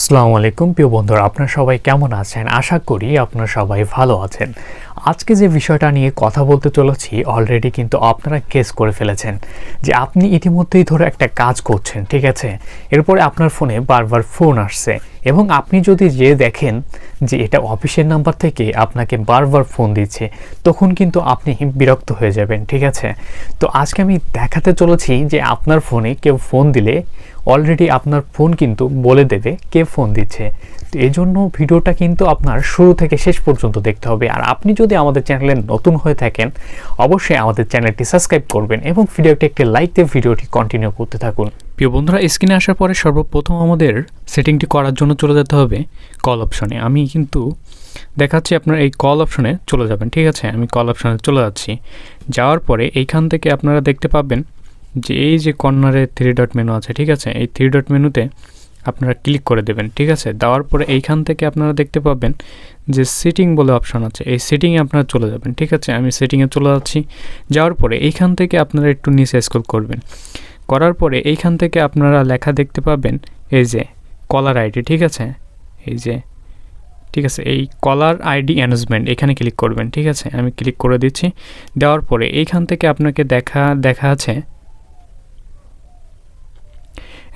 আসসালামু আলাইকুম। প্রিয় বন্ধুরা, আপনারা সবাই কেমন আছেন? আশা করি আপনারা সবাই ভালো আছেন। আজকে যে বিষয়টা নিয়ে কথা বলতে চলেছি অলরেডি কিন্তু আপনারা কেস করে ফেলেছেন যে আপনি ইতিমধ্যেই ধরে একটা কাজ করছেন, ঠিক আছে? এরপরে আপনার ফোনে বারবার ফোন আসছে। এবং আপনি যদি যে দেখেন যে এটা অফিসের নাম্বার থেকে আপনাকে বারবার ফোন দিচ্ছে, তখন কিন্তু আপনি বিরক্ত হয়ে যাবেন, ঠিক আছে? তো আজকে আমি দেখাতে চলেছি যে আপনার ফোনে কেউ ফোন দিলে অলরেডি আপনার ফোন কিন্তু বলে দেবে কে ফোন দিচ্ছে। তো এই জন্য ভিডিওটা কিন্তু আপনার শুরু থেকে শেষ পর্যন্ত দেখতে হবে। আর আপনি যদি আমাদের চ্যানেলে নতুন হয়ে থাকেন, অবশ্যই আমাদের চ্যানেলটি সাবস্ক্রাইব করবেন এবং ভিডিওটি একটি লাইক দিয়ে ভিডিওটি কন্টিনিউ করতে থাকুন। প্রিয় বন্ধুরা স্ক্রিনে আসার পরে সর্বপ্রথম আমাদের সেটিংটি করার জন্য চলে যেতে হবে কল অপশনে আমি কিন্তু দেখাচ্ছি আপনার এই কল অপশনে চলে যাবেন, ঠিক আছে? আমি কল অপশনে চলে যাচ্ছি। যাওয়ার পরে এইখান থেকে আপনারা দেখতে পাবেন যে এই যে কর্নারে থ্রি ডট মেনু আছে, ঠিক আছে? এই থ্রি ডট মেনুতে আপনারা ক্লিক করে দেবেন, ঠিক আছে? দেওয়ার পরে এইখান থেকে আপনারা দেখতে পাবেন যে সিটিং বলে অপশন আছে। এই সিটিংয়ে আপনারা চলে যাবেন, ঠিক আছে? আমি সেটিংয়ে চলে যাচ্ছি। যাওয়ার পরে এইখান থেকে আপনারা একটু নিচে স্ক্রল করবেন। করার পরে এইখান থেকে আপনারা লেখা দেখতে পাবেন এই যে কলার আইডি, ঠিক আছে? এই যে, ঠিক আছে, এই কলার আইডি অ্যানাউন্সমেন্ট, এখানে ক্লিক করবেন, ঠিক আছে? আমি ক্লিক করে দিচ্ছি। দেওয়ার পরে এইখান থেকে আপনাকে দেখা দেখা আছে।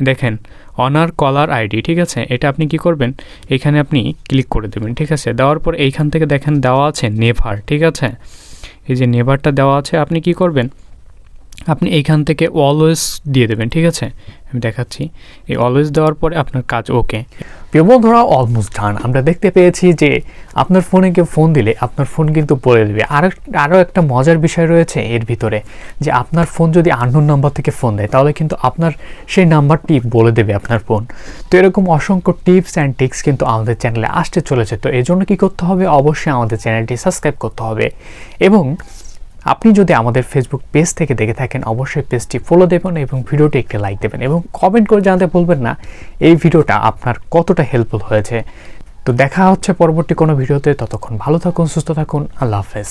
দেখেন অনার কলার আইডি ঠিক আছে? এটা আপনি কি করবেন? এখানে আপনি ক্লিক করে দেবেন, ঠিক আছে? দেওয়ার পর এইখান থেকে দেখেন দেওয়া আছে নেভার, ঠিক আছে? এই যে নেভারটা দেওয়া আছে, আপনি কি করবেন? আপনি এইখান থেকে অলওয়েজ দিয়ে দেবেন, ঠিক আছে? আমি দেখাচ্ছি। এই অলওয়েজ দেওয়ার পরে আপনার কাজ ওকে প্রিয় বন্ধুরা অলমোস্ট ডান আমরা দেখতে পেয়েছি যে আপনার ফোনে কেউ ফোন দিলে আপনার ফোন কিন্তু বলে দেবে। আর আরও একটা মজার বিষয় রয়েছে এর ভিতরে, যে আপনার ফোন যদি আননোন নাম্বার থেকে ফোন দেয়, তাহলে কিন্তু আপনার সেই নাম্বারটি বলে দেবে আপনার ফোন তো এরকম অসংখ্য টিপস অ্যান্ড টিক্স কিন্তু আমাদের চ্যানেলে আসতে চলেছে। তো এই জন্য কী করতে হবে? অবশ্যই আমাদের চ্যানেলটি সাবস্ক্রাইব করতে হবে। এবং আপনি যদি আমাদের ফেসবুক পেজ থেকে দেখে থাকেন, অবশ্যই পেজটি ফলো দেবেন এবং ভিডিওটি একটি লাইক দেবেন এবং কমেন্ট করে জানাতে ভুলবেন না, এই ভিডিওটা আপনার কতটা হেল্পফুল হয়েছে। তো দেখা হচ্ছে পরবর্তী কোনো ভিডিওতে, ততক্ষণ ভালো থাকুন, সুস্থ থাকুন, আল্লাহ হাফেজ।